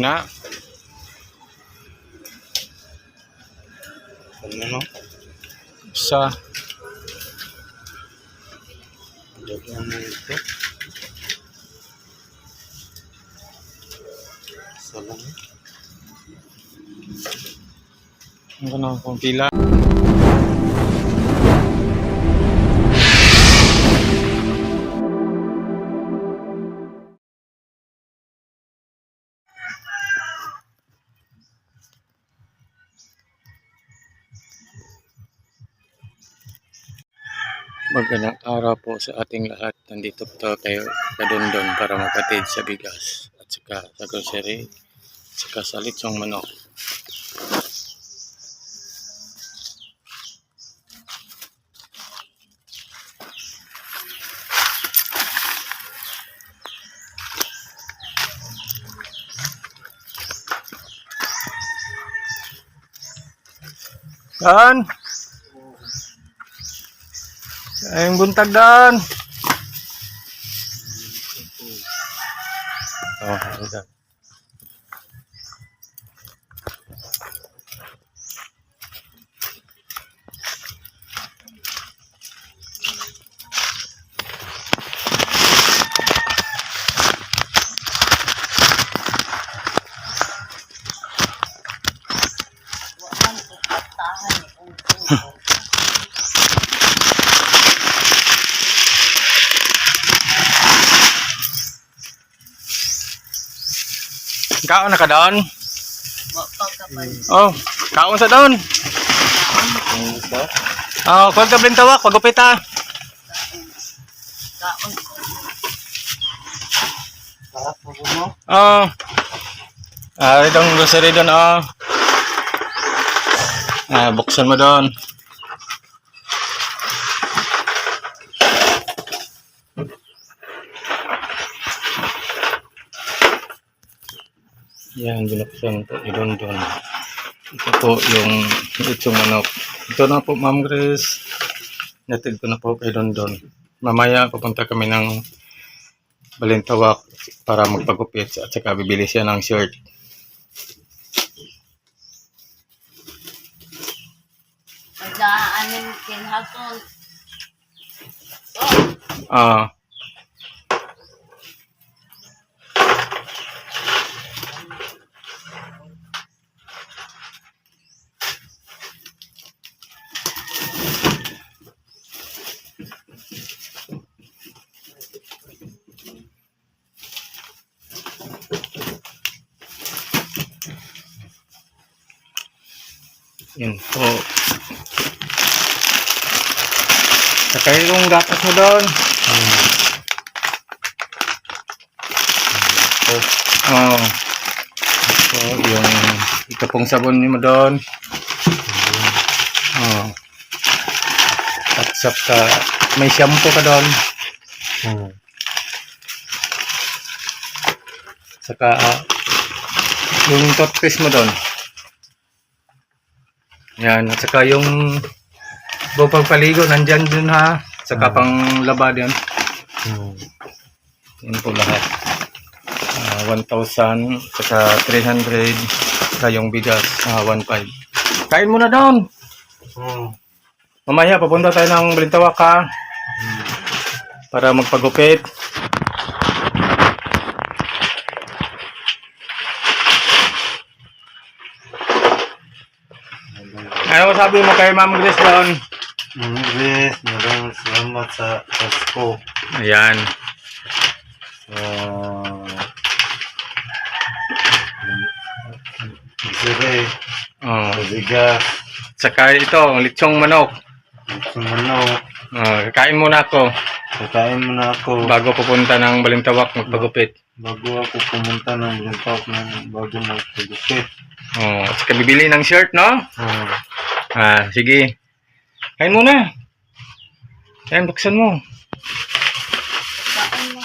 Kana? Ano no? Sa Lagyan mo ito. Isa lang. ano ka na kung pila? Magandang araw po sa ating lahat. Nandito po tayo kadundon para magkatid sa bigas at saka sa grocery at saka sa litsong manok. Dan! Ayong buntag dan! Oh, ayun. Kaon na ka doon? Oh, kaon sa ito? Oh, kung ka blintawak, pagupit ha. Mo? Oh. Ah, ito ang grocery doon, oh. Ah, buksan mo doon. Yan, binuksan po ni Don Don. Ito po yung itong manok. Ito na po, Ma'am Grace. Natid ko na po kay Don Don. Mamaya pupunta kami ng Balintawak para magpagupit at saka bibili siya ng shirt. Nagdaanin kinhaton. Ah, yun po. Saka yung gatas mo doon. Oh. So, yung ito pong sabon mo doon. Oh. At saka may shampoo ka doon. Hmm. Saka ah, yung toothpaste mo doon. Yan. At saka yung buong pagpaligo, nandyan dun ha. Saka pang laba din. Hmm. Yan po lahat. Ah, 1,000, saka 300, saka yung bigas, ah, 1,500. Kain mo na doon. Hmm. Mamaya, papunta tayo ng Balintawak ha. Para magpagupit. Ano sabi mo kay Ma'am Grace doon? Ma'am Grace, maraming salamat sa Pasko. Ayan. Sa... Sire, Oh. bigas, Saka ito, litsong manok. sa manok. Oh, kain muna ako Kakain mo na ako. bago pupunta ng Balintawak magpagupit. Bago ako pumunta ng Blantok ng bago magpagupit. Oh, at saka bibili ng shirt, no? Hmm. Ah, sige. Kain muna. Ayan, buksan mo. Kain.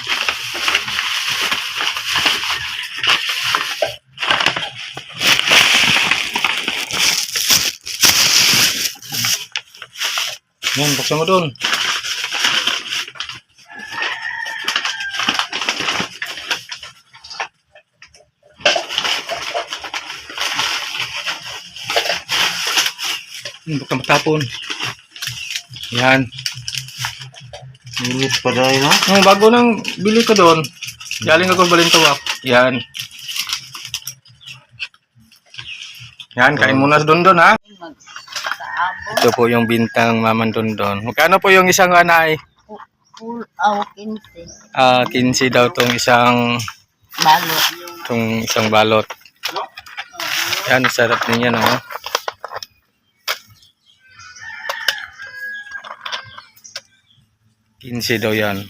Ayan, buksan mo doon. Hmm, Hindi matapon. Yan. Minit pa dahil, no? Oh, hmm, bago nang bili ko doon, galing ako balintawak. Yan. Yan, kain muna doon doon, ha? Ito po yung bintang maman doon doon. Magkano po yung isang anay? Oh, 15. Ah, 15 daw tong isang balot. Tong isang balot. Yan, sarap niya, no? 15 daw yan.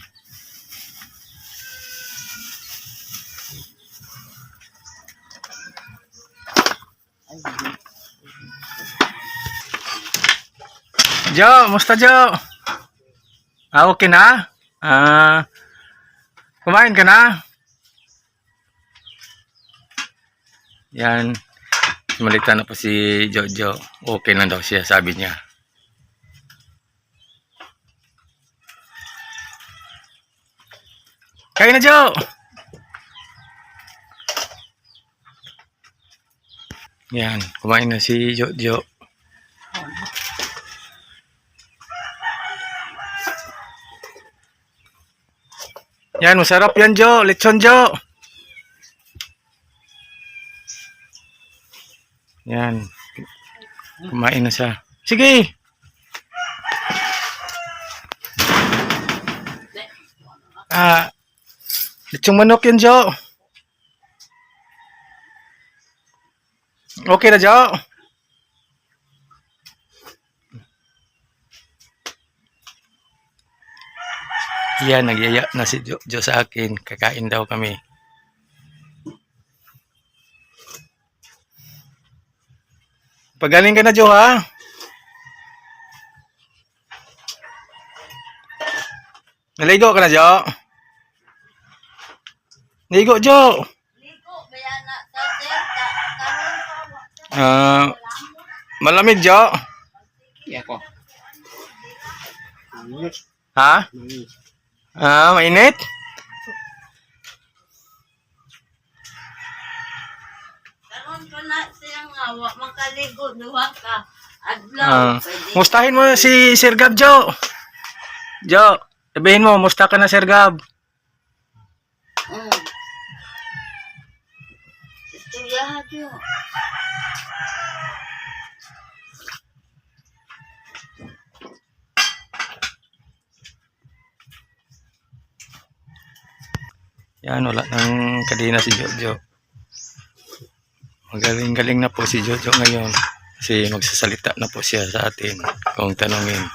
Jo, musta Jo? Ah, okay na? Ah, kumain ka na? Yan. Malita na po si Jojo. Okay na daw siya, sabi niya. Kain na, Jo! Yan, kumain na si Jojo. Yan, masarap yan, Jo. Lechon, Jo. Yan. Kumain na siya. Sige. Ah, lechong manok yun, Jo. Okay na, Jo. Yan, nagyaya na si Jo, Jo sa akin. Kakain daw kami. Pagaling ka na, Jo, ha? Naligo ka na, Jo? Naligo, Jo. Liko bayana sa karon Ah, malamig, Jo. Iya ko. Ha? Ah, mainit? karon ko na siyang awa makaligo duha ka adlaw. Ah, Pwede. mustahin mo si Sir Gab, Jo. Jo, sabihin mo, musta ka na, Sir Gab? Mm. Istoryahan yun. Yan, wala nang kadina si Jojo. Magaling-galing na po si Jojo ngayon. Kasi magsasalita na po siya sa atin kung tanungin.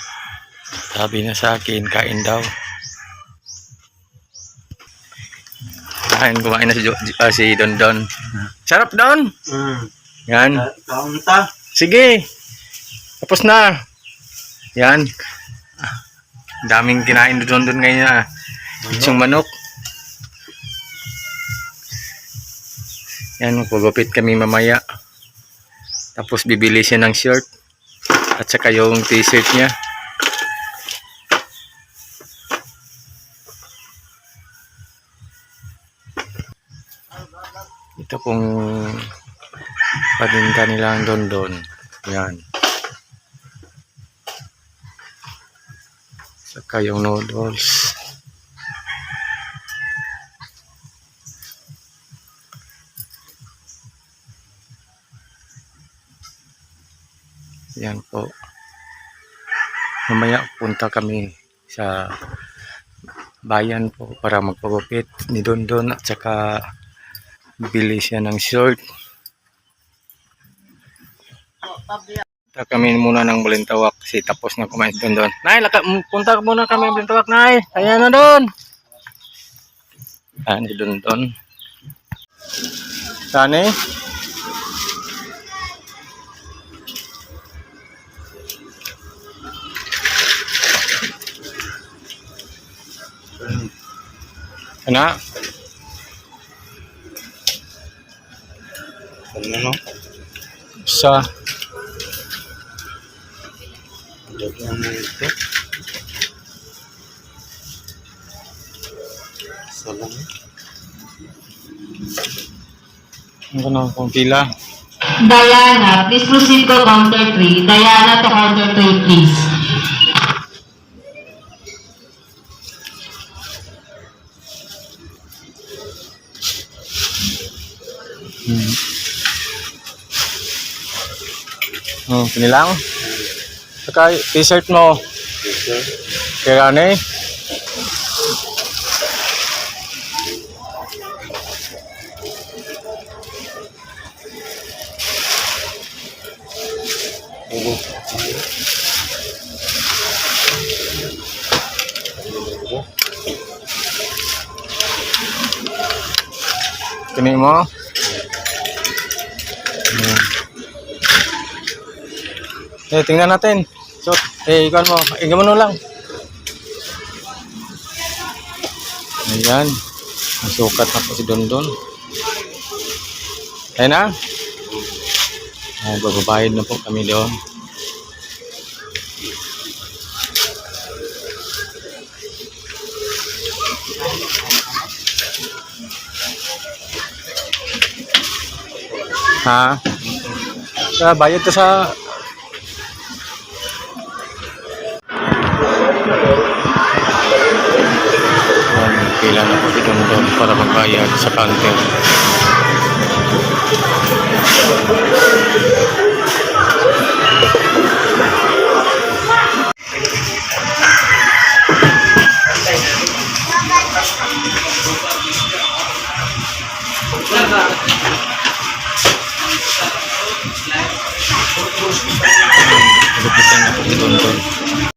Sabi na sa akin, kain daw. Kain, kumain na si, jo, ah, si Don Don. Sarap Don! Hmm. Yan. Kaunta. Sige. Tapos na. Yan. Daming kinain doon doon ngayon ah. Isang manok. Yan, magpagupit kami mamaya. Tapos bibili siya ng shirt. At saka yung t-shirt niya. Ito pong paninda nilang don don. Yan. Saka yung noodles. Yan po. Mamaya punta kami sa bayan po para magpagupit ni Don Don at saka bili siya ng short. Punta kami muna ng Balintawak kasi tapos na kumain doon doon. Nay, laka, punta muna kami ng Balintawak, Nay. Kaya na doon. Ah, ni doon doon. Sani? Ano? Ano no? Sa Lagyan mo ito. Isa lang. ano na kung pila? Diana, please proceed to counter 3. Diana to counter 3, please. Hmm, kinilang. Saka t-shirt mo. Kaya ano eh. Kini mo. Eh, tingnan natin. So, eh, ikaw mo. Ikaw mo lang. Ayan. Nasukat na po si Dondon. Ayan na. Oh, bababayad na po kami doon. Ha? Kaya bayad to sa para magbayad sa counter. Lupitan na po si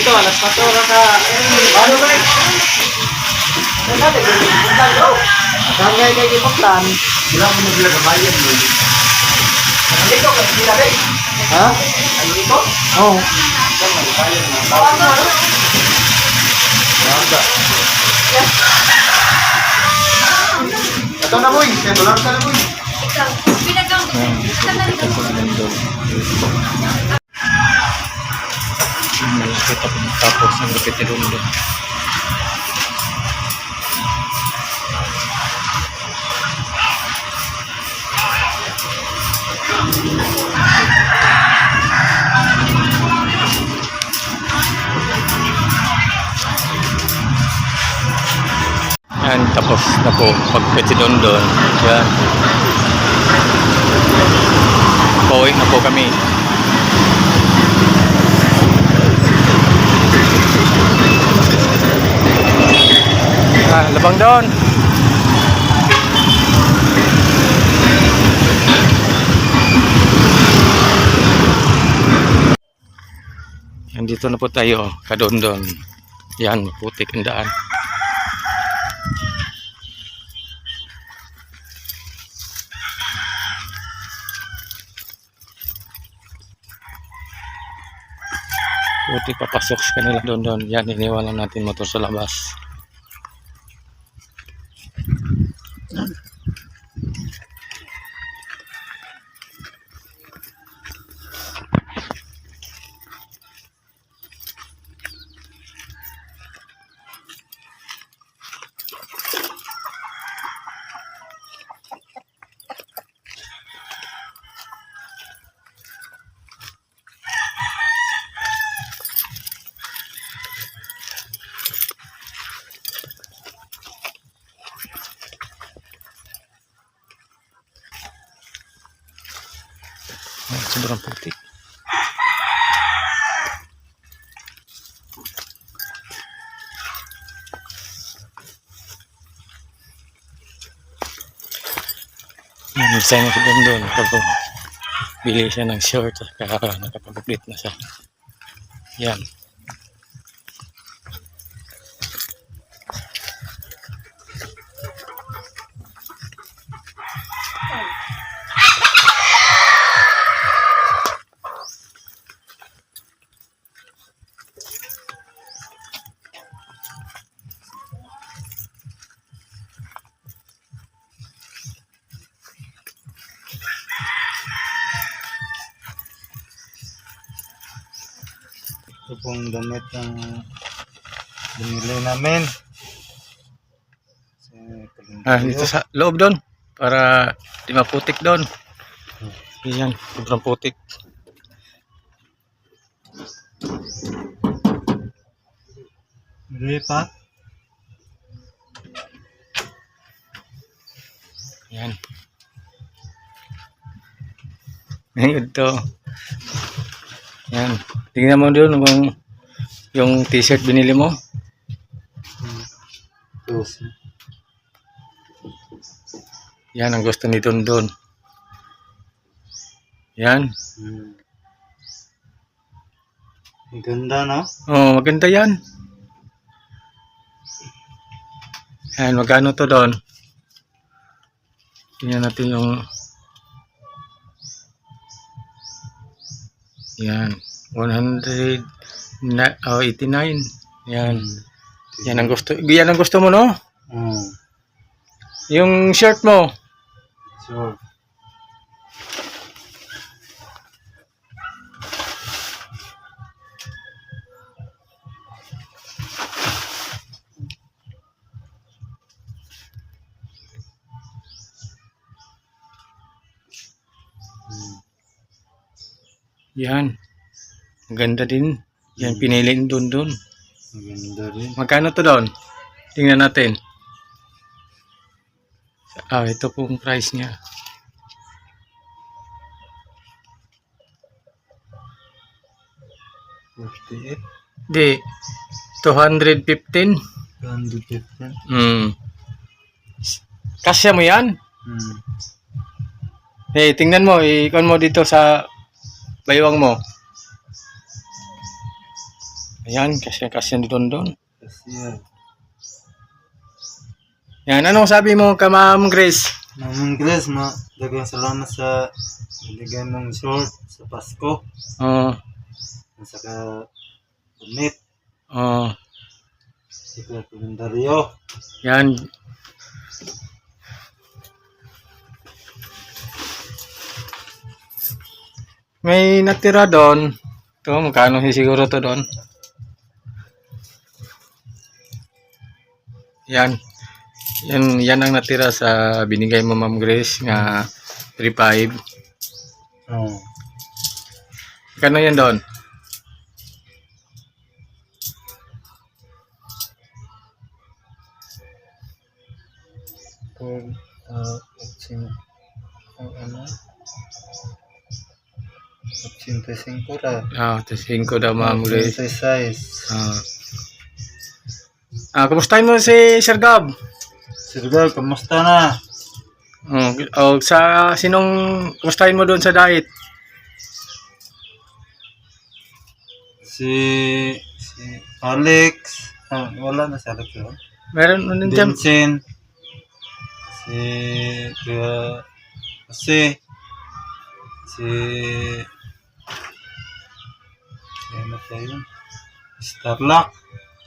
Dito, alas 4 ra ka. Ano ba? Saan nga kayo ipagplan? Wala mo na sila kabayan mo. Dito ka sila rin. Ha? Dito? Oo. Ito na boy, setular ka na boy. Ayan, lupitan po si Dondon. Malapit ako tapos ang Dondon. Yan, tapos na po pagpit si Dondon. Yan. Pauwi na po kami. Labang doon. Yan, dito na po tayo, kadondon. Yan, putik ang daan. Putik papasok sa kanila doon. Yan, iniwanan natin motor sa labas. Sobrang putik. Nag-sign na si Don doon. Tapos, bili siya ng short. Kaya nakapag-update na siya. Yan. Pong damit ng binili namin. Kasi Ah, dito sa loob doon. Para di maputik doon. Yan, sobrang putik. Lipat. Yan. Ngayon to. Yan. Tingnan mo doon kung yung t-shirt binili mo. Yan ang gusto ni Don Don. Yan. Hmm. Ganda, no? Oh, maganda yan. Yan, magkano to doon? Tingnan natin yung... Yan. 100... Na, oh, 89. Yan. Yan ang gusto. Yan ang gusto mo, no? Oh. Yung shirt mo. Sure. Yan. Ganda din. Yan, pinili ni Don Don. Ang ganda rin. Magkano to doon? Tingnan natin. Ah, ito pong price niya. Di, 215. Hundred fifteen. Hmm. Kasya mo yan? Hmm. Eh, tingnan mo, ikon mo dito sa baywang mo. Ayan, kasya kasya ni Don Don. Kasi yan. Anong sabi mo ka Ma'am Grace? Naman Grace, ma, dagang salamat sa binigay mong short sa Pasko. Oh, At saka damit, oh, saka kalendaryo. yan. May natira doon. Ito, magkano siguro to doon? Yan. Yan, yan ang natira sa binigay mo Ma'am Grace nga 3.5. Oh. Kano yan doon? Por, uh, otsin, ang ano? 85 ra. Ah, ito 5 daw Ma'am Grace. 86. Ah. Ah, kumustahin mo si Sir Gab? Sir Gal, kamusta na? Oh, oh, sa sinong kumustahin mo doon sa diet? Si, si Alex. Ah, wala na si Alex yun. Meron ano dyan? Vincent. Si Kuya Jose. Si si ano pa yun? Starlock.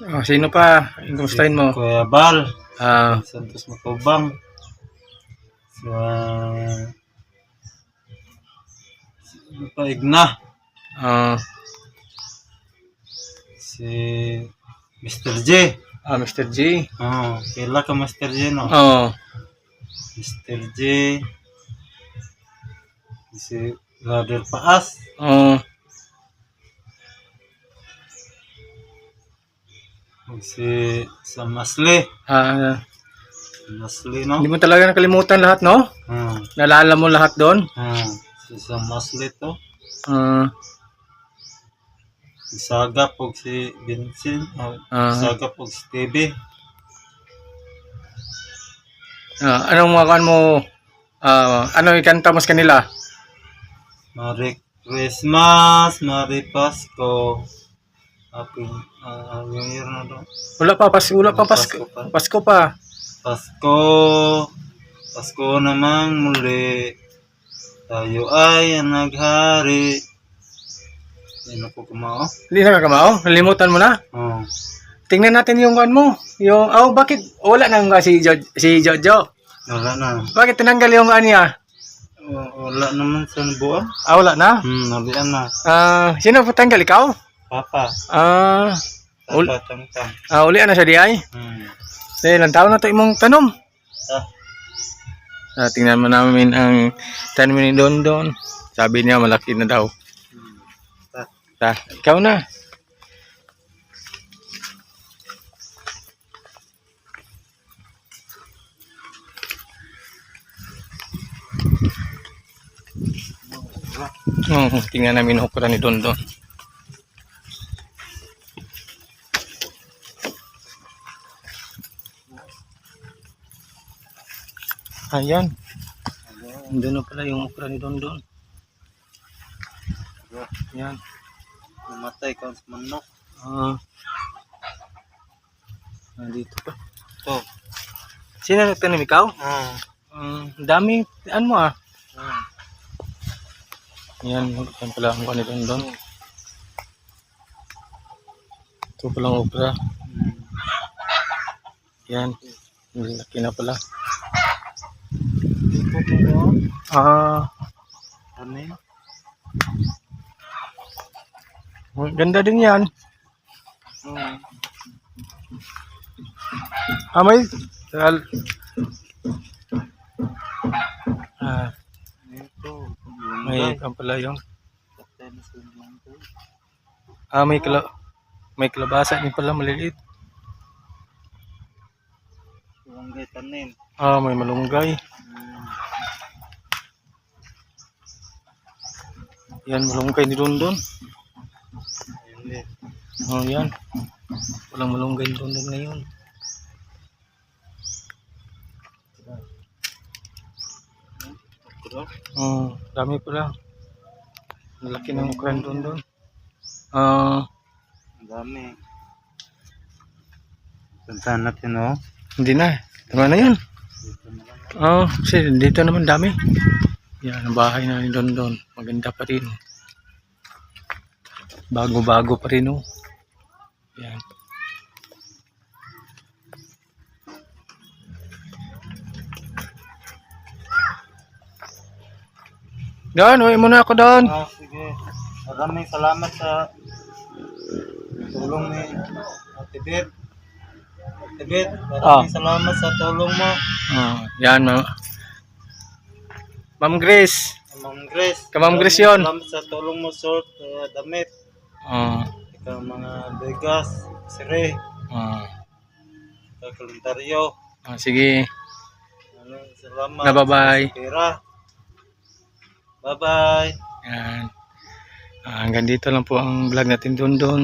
Oh, sino pa? Kumustahin mo? Kuya Bal. Ah, Santos Macobang. Sa si ano pa Igna. ah, Si Mr. J. ah, Mr. G. Oh, kailan ka Mr. J no? Oh, Mr. J. Si Brother Paas. oh, Si sa Masle. ah, Masle no? hindi mo talaga nakalimutan lahat, no? Ah, Naalala mo lahat doon? ah. Si sa Masle to. Ah, Si Saga po si Vincent. Oh, Ah. Saga po si TV. ah, anong mga kan mo? Ah, ano ikanta mo sa kanila? Merry Christmas, Merry Pasko. Happy uh, New Year na to. Wala pa, pas, wala pa, Pasko. Pasko pa. Pasko pa. Pasko. Pasko namang muli. Tayo ay naghari. Yan ako kumao. Hindi na kakamao? Nalimutan mo na? Oh. Tingnan natin yung kan mo. Yung, oh, bakit? Wala na nga si, jo, si Jojo. Wala na. Bakit tinanggal yung ano niya? Wala naman sa buwan. Ah, wala na? Hmm, nabian na. Ah, sino po tanggal? Ikaw? Papa. Ah, Ul- Papa tangtang. ah uli na siya di ay. Hmm. Eh, ilang taon na to imong tanom? Ah. Ah, tingnan mo namin ang tanim ni Don Don. Sabi niya malaki na daw. Ah. Ta, ikaw na. Hmm, tingnan namin ang okra ni Don Don. Ayan. Doon na pala yung okra ni Don Don. Ayan. Namatay ka sa manok. Ah. Nandito pa. To. Sino nagtanim ikaw? Ah. Um, dami, ano mo ah. Ah. Yan, yan pala ang kanil doon doon. Ito pala ang okra. Yan. Laki na pala. Ah, yun? ganda din yan. Hmm. Ah, may... Tal. Ah, Ito. may kan pala yung... Ah, may kala... May kalabasa din pala maliliit. Lumangkay tanim. Ah, may malunggay. Hmm. Yan, malunggay ni Don Don. Ayun din. Oh, yan. Walang malunggay ni Don Don ngayon. Oh, dami pala. Malaki ng okra ni Don Don. Ah, Ang dami. Puntahan natin oh. hindi na. Tama na yun. Oh, kasi dito naman dami. Yan, ang bahay na ni Don Don. Maganda pa rin. Bago-bago pa rin, oh. Yan. Don, uwi muna ako doon. Ah, sige. Maraming salamat sa tulong ni Ate Bet. Ate Bet, maraming salamat sa tulong mo. Oh, yan, ma Ma'am Grace. Ma'am Grace. Ka Ma'am Grace yun. Salamat sa tulong mo, sort, uh, damit. Oh, Ikaw mga bigas, sire, oh. ikaw kalendaryo. Oh, sige. Maraming salamat. Na, bye-bye. Sa pera. Bye-bye. Yan. Ah, hanggang dito lang po ang vlog natin doon doon.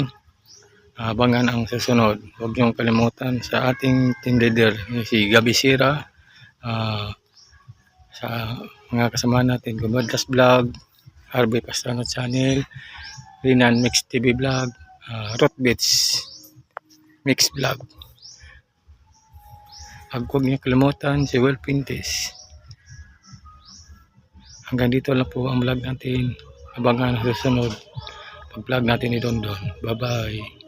Abangan ang susunod. Huwag niyong kalimutan sa ating team leader, si Gabi Sira. Ah, sa mga kasama natin, Gumadlas Vlog, Harvey Pastrano Channel, Rinan Mix TV Vlog, uh, Rotbits Mix Vlog. At huwag niyo kalimutan si Will Pintes. Hanggang dito lang po ang vlog natin. Abangan ang susunod pag vlog natin ni Don Don. Bye bye.